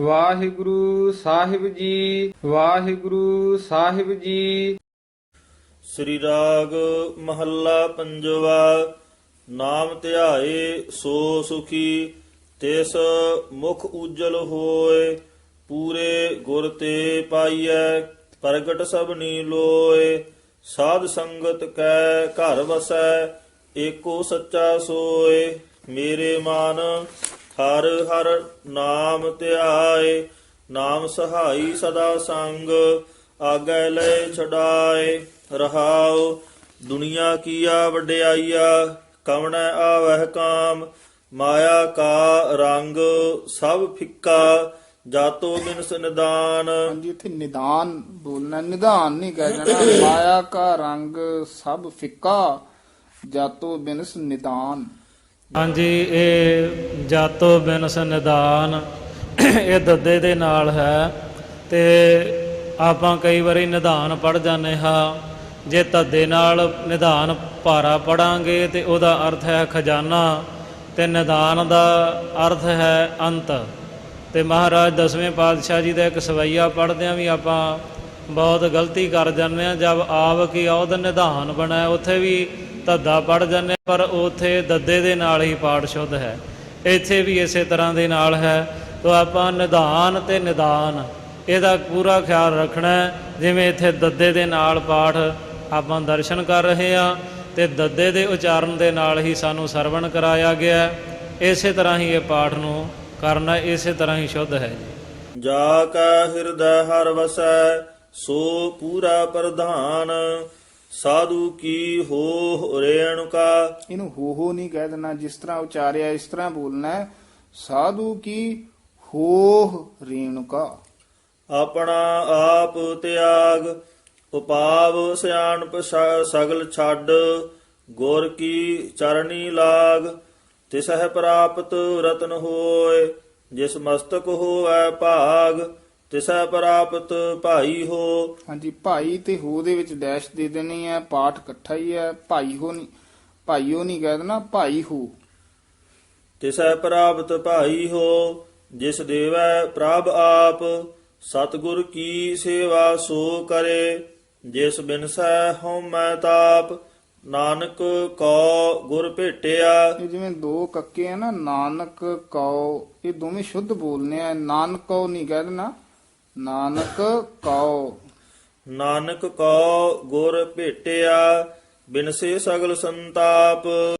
ਵਾਹਿਗੁਰੂ ਸਾਹਿਬ ਜੀ, ਵਾਹਿਗੁਰੂ ਸਾਹਿਬ ਜੀ। ਸ੍ਰੀ ਰਾਗ ਮਹੱਲਾ ਪੰਜਵਾ, ਨਾਮ ਧਿਆਏ ਸੋ ਸੁਖੀ, ਤਿਸ ਮੁਖ ਉਜਲ ਹੋਏ, ਪੂਰੇ ਗੁਰ ਤੇ ਪਾਈਐ, ਪ੍ਰਗਟ ਸਭਨੀ ਲੋਏ। ਸਾਧ ਸੰਗਤ ਕੈ ਘਰ ਵਸੈ, ਏਕੋ ਸੱਚਾ ਸੋਏ। ਮੇਰੇ ਮਾਨ ਹਰ ਹਰ ਨਾਮ ਧਿਆਏ, ਨਾਮ ਸਹਾਈ ਸਦਾ ਸੰਗ, ਆਗੈ ਲੈ ਛਡਾਏ, ਰਹਾਉ, ਦੁਨੀਆ ਕੀਆ ਵਡਿਆਈਆ, ਕਵਣੈ ਆਵਹਿ ਕਾਮ, ਮਾਇਆ ਕਾ ਰੰਗ ਸਭ ਫਿੱਕਾ, ਜਾਤੋ ਬਿਨਸ ਨਿਦਾਨ। ਹਾਂਜੀ, ਇੱਥੇ ਨਿਦਾਨ ਬੋਲਣਾ, ਨਿਦਾਨ ਨਹੀਂ ਕਹਿ ਜਾਣਾ। ਮਾਇਆ ਕਾ ਰੰਗ ਸਭ ਫਿੱਕਾ, ਜਾਤੋ ਬਿਨਸ ਨਿਦਾਨ। ਹਾਂਜੀ, ਇਹ ਜਾਤੋ ਬਿਨਸ ਨਿਦਾਨ ਇਹ ਦੱਦੇ ਦੇ ਨਾਲ ਹੈ। ਤੇ ਆਪਾਂ ਕਈ ਵਾਰੀ ਨਿਦਾਨ ਪੜ ਜਾਂਦੇ ਹਾਂ। ਜੇ ਤੱਦੇ ਨਾਲ ਨਿਦਾਨ ਭਾਰਾ ਪੜਾਂਗੇ ਤੇ ਉਹਦਾ ਅਰਥ ਹੈ ਖਜ਼ਾਨਾ। ਤੇ ਨਿਦਾਨ ਦਾ ਅਰਥ ਹੈ ਅੰਤ। ਤੇ ਮਹਾਰਾਜ ਦਸਵੇਂ ਪਾਤਸ਼ਾਹ ਜੀ ਦਾ ਇੱਕ ਸਵਈਆ ਪੜਦਿਆਂ ਵੀ ਆਪਾਂ ਬਹੁਤ ਗਲਤੀ ਕਰ ਜਾਂਦੇ ਆ ਜਦ ਆਵ ਕੀ ਔਦ ਨਿਧਾਨ ਬਣਾ ਉੱਥੇ ਵੀ ਧੱਦਾ ਪੜ ਜਾਂਦੇ ਪਰ ਉੱਥੇ ਦੱਦੇ ਦੇ ਨਾਲ ਹੀ ਪਾਠ ਸ਼ੁੱਧ ਹੈ। ਇੱਥੇ ਵੀ ਇਸੇ ਤਰ੍ਹਾਂ ਦੇ ਨਾਲ ਹੈ। ਤੋ ਆਪਾਂ ਨਿਦਾਨ ਤੇ ਨਿਦਾਨ, ਇਹਦਾ ਪੂਰਾ ਖਿਆਲ ਰੱਖਣਾ ਜਿਵੇਂ ਇੱਥੇ ਦੱਦੇ ਦੇ ਨਾਲ ਪਾਠ ਆਪਾਂ ਦਰਸ਼ਨ ਕਰ ਰਹੇ ਆ ਤੇ ਦੱਦੇ ਦੇ ਉਚਾਰਨ ਦੇ ਨਾਲ ਹੀ ਸਾਨੂੰ ਸਰਵਣ ਕਰਾਇਆ ਗਿਆ ਇਸੇ ਤਰ੍ਹਾਂ ਹੀ ਇਹ ਪਾਠ ਨੂੰ ਕਰਨਾ ਇਸੇ ਤਰ੍ਹਾਂ ਹੀ ਸ਼ੁੱਧ ਹੈ ਜੀ। ਜਾ ਕਾ ਹਿਰਦੈ ਹਰ ਵਸੈ, ਸੋ ਪੂਰਾ ਪ੍ਰਧਾਨ। ਸਾਧੂ ਕੀ ਹੋ ਰੇਣੁਕਾ ਇਹਨੂੰ ਹੋ ਹੋ ਨਹੀਂ ਕਹਿ ਦੇਣਾ ਜਿਸ ਤਰ੍ਹਾਂ ਉਚਾਰਿਆ ਇਸ ਤਰ੍ਹਾਂ ਬੋਲਣਾ ਹੈ। ਸਾਧੂ ਕੀ ਹੋਹ ਰੇਣੁਕਾ ਆਪਣਾ ਆਪ ਤਿਆਗ ਉਪਾਵ ਸਿਆਣਪ ਸਗਲ ਛੱਡ ਗੁਰ ਕੀ ਚਰਣੀ ਲਾਗ। ਤਿਸਹਿ ਪ੍ਰਾਪਤ ਰਤਨ ਹੋਏ ਜਿਸ ਮਸਤਕ ਹੋਵੈ ਭਾਗ ਤਿਸਹਿ ਪ੍ਰਾਪਤ ਭਾਈ ਹੋ। ਹਾਂਜੀ ਭਾਈ ਤੇ ਹੋ ਦੇ ਵਿੱਚ ਡੈਸ਼ ਦੇ ਦੇਣੀ ਹੈ ਪਾਠ ਇਕੱਠਾ ਹੀ ਹੈ ਭਾਈ ਹੋ ਨਹੀਂ ਭਾਈਓ ਨਹੀਂ ਕਹਿ ਦੇਣਾ ਭਾਈ ਹੋ। ਤਿਸੈ ਪ੍ਰਾਪਤ ਭਾਈ ਹੋ ਜਿਸ ਦੇਵੈ ਪ੍ਰਭ ਆਪ ਸਤਿਗੁਰ ਕੀ ਸੇਵਾ ਸੋ ਕਰੇ ਜਿਸ ਬਿਨਸੈ ਹਉਮੈ ਤਾਪ ਨਾਨਕ ਕੋ ਗੁਰ ਭੇਟਿਆ। ਜਿਵੇਂ ਦੋ ਕੱਕੇ ਆ ਨਾ ਨਾਨਕ ਕਉ ਇਹ ਦੋਵੇਂ ਸ਼ੁੱਧ ਬੋਲਨੇ ਆ ਨਾਨਕਉ ਨਹੀਂ ਕਹਿ ਦੇਣਾ ਨਾਨਕ ਕਉ। ਨਾਨਕ ਕੋ ਗੁਰ ਭੇਟਿਆ ਬਿਨਸੇ ਸਗਲ ਸੰਤਾਪ।